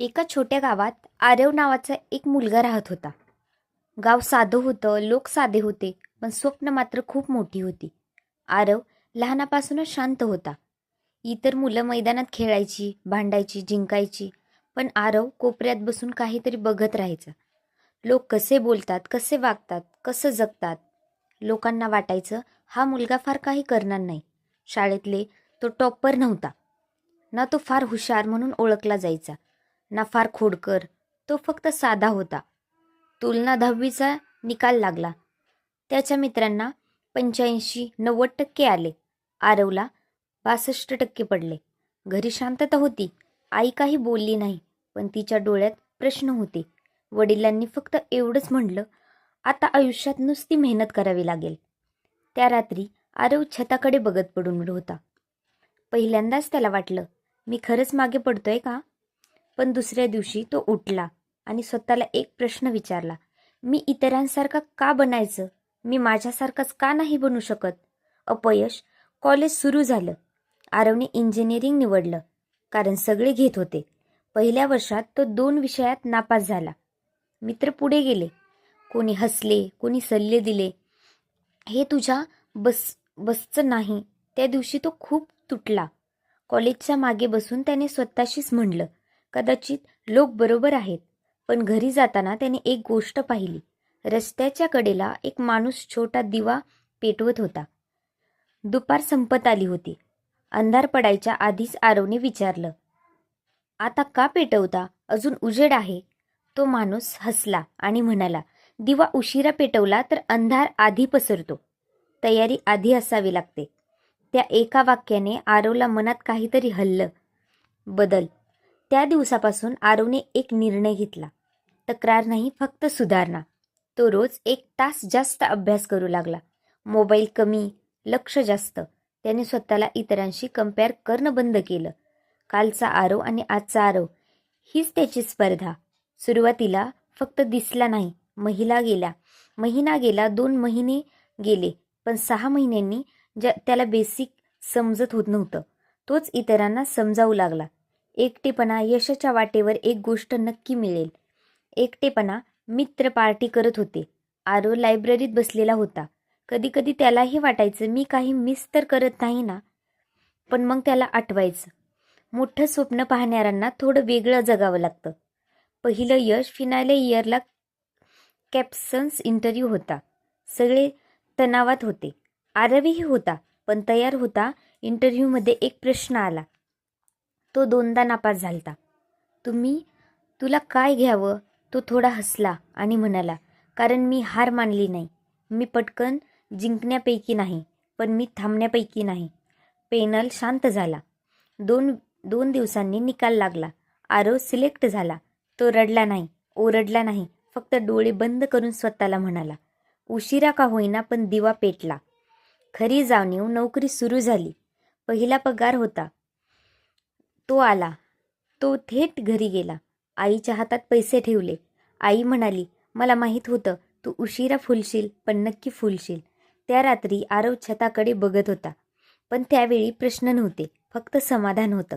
एका छोट्या गावात आरव नावाचा एक मुलगा राहत होता. गाव साधं होतं लोक साधे होते पण स्वप्न मात्र खूप मोठी होती. आरव लहानापासूनच शांत होता. इतर मुलं मैदानात खेळायची भांडायची जिंकायची पण आरव कोपऱ्यात बसून काहीतरी बघत राहायचा. लोक कसे बोलतात कसे वागतात कसं जगतात लोकांना वाटायचं हा मुलगा फार काही करणार नाही. शाळेतले तो टॉपर नव्हता. ना तो फार हुशार म्हणून ओळखला जायचा. ना फार खोडकर. तो फक्त साधा होता. तुलना दहावीचा निकाल लागला. त्याच्या मित्रांना पंच्याऐंशी नव्वद टक्के आले. आरवला बासष्ट टक्के पडले. घरी शांतता होती. आई काही बोलली नाही पण तिच्या डोळ्यात प्रश्न होते. वडिलांनी फक्त एवढंच म्हणलं आता आयुष्यात नुसती मेहनत करावी लागेल. त्या रात्री आरव छताकडे बघत पडून होता. पहिल्यांदाच त्याला वाटलं मी खरंच मागे पडतोय का? पण दुसऱ्या दिवशी तो उठला आणि स्वतःला एक प्रश्न विचारला मी इतरांसारखा का बनायचं? मी माझ्यासारखाच का नाही बनू शकत? अपयश कॉलेज सुरू झालं. आरवने इंजिनिअरिंग निवडलं कारण सगळे घेत होते. पहिल्या वर्षात तो दोन विषयात नापास झाला. मित्र पुढे गेले. कोणी हसले कोणी सल्ले दिले. हे तुझ्या बस बसचं नाही. त्या दिवशी तो खूप तुटला. कॉलेजच्या मागे बसून त्याने स्वतःशीच म्हणलं कदाचित लोक बरोबर आहेत. पण घरी जाताना त्याने एक गोष्ट पाहिली. रस्त्याच्या कडेला एक माणूस छोटा दिवा पेटवत होता. दुपार संपत आली होती. अंधार पडायच्या आधीच आरवने विचारलं. आता का पेटवता? अजून उजेड आहे. तो माणूस हसला आणि म्हणाला दिवा उशिरा पेटवला तर अंधार आधी पसरतो. तयारी आधी असावी लागते. त्या एका वाक्याने आरवला मनात काहीतरी हल्लं. बदल. त्या दिवसापासून आरवने एक निर्णय घेतला. तक्रार नाही फक्त सुधारणा. तो रोज एक तास जास्त अभ्यास करू लागला. मोबाईल कमी लक्ष जास्त. त्याने स्वतःला इतरांशी कंपेअर करणं बंद केलं. कालचा आरव आणि आजचा आरव हीच त्याची स्पर्धा. सुरुवातीला फक्त दिसला नाही महिला गेल्या. महिना गेला दोन महिने गेले पण सहा महिन्यांनी ज्या त्याला बेसिक समजत होत नव्हतं. तोच इतरांना समजावू लागला. एकटेपणा यशाच्या वाटेवर एक गोष्ट नक्की मिळेल. एकटेपणा मित्र पार्टी करत होते. आरो लायब्ररीत बसलेला होता. कधी कधी त्यालाही वाटायचं मी काही मिस तर करत नाही ना? पण मग त्याला आठवायचं. मोठं स्वप्न पाहणाऱ्यांना थोडं वेगळं जगावं लागतं. पहिलं यश फिनाले इयरला कॅप्सन्स इंटरव्ह्यू होता. सगळे तणावात होते. आरवीही होता पण तयार होता. इंटरव्ह्यूमध्ये एक प्रश्न आला. तो दोनदा नापास झालता. तुम्ही तुला काय घ्यावं तो थोडा हसला आणि म्हणाला कारण मी हार मानली नाही. मी पटकन जिंकण्यापैकी नाही पण मी थांबण्यापैकी नाही. पेनल शांत झाला. दोन दोन दिवसांनी निकाल लागला. आरव सिलेक्ट झाला. तो रडला नाही ओरडला नाही फक्त डोळे बंद करून स्वतःला म्हणाला उशिरा का होईना पण दिवा पेटला. खरी जाणीव नोकरी सुरू झाली. पहिला पगार होता. तो आला. तो थेट घरी गेला. आईच्या हातात पैसे ठेवले. आई म्हणाली मला माहीत होतं तू उशिरा फुलशील पण नक्की फुलशील. त्या रात्री आरव छताकडे बघत होता. पण त्यावेळी प्रश्न नव्हते फक्त समाधान होतं.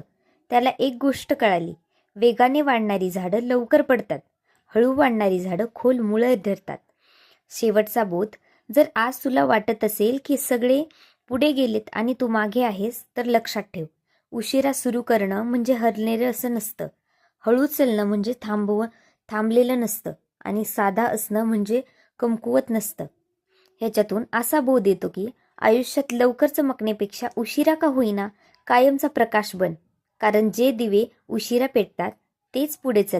त्याला एक गोष्ट कळाली. वेगाने वाढणारी झाडं लवकर पडतात. हळू वाढणारी झाडं खोल मुळं धरतात. शेवटचा बोध जर आज तुला वाटत असेल की सगळे पुढे गेलेत आणि तू मागे आहेस तर लक्षात ठेव. उशिरा सुरू करणं म्हणजे हरलेलं असं नसतं. हळू चालणं म्हणजे थांबव थांबलेलं नसतं आणि साधा असणं म्हणजे कमकुवत नसतं. ह्याच्यातून असा बोध येतो की आयुष्यात लवकर चमकण्यापेक्षा उशिरा का होईना कायमचा प्रकाश बन. कारण जे दिवे उशिरा पेटतात तेच पुढे चल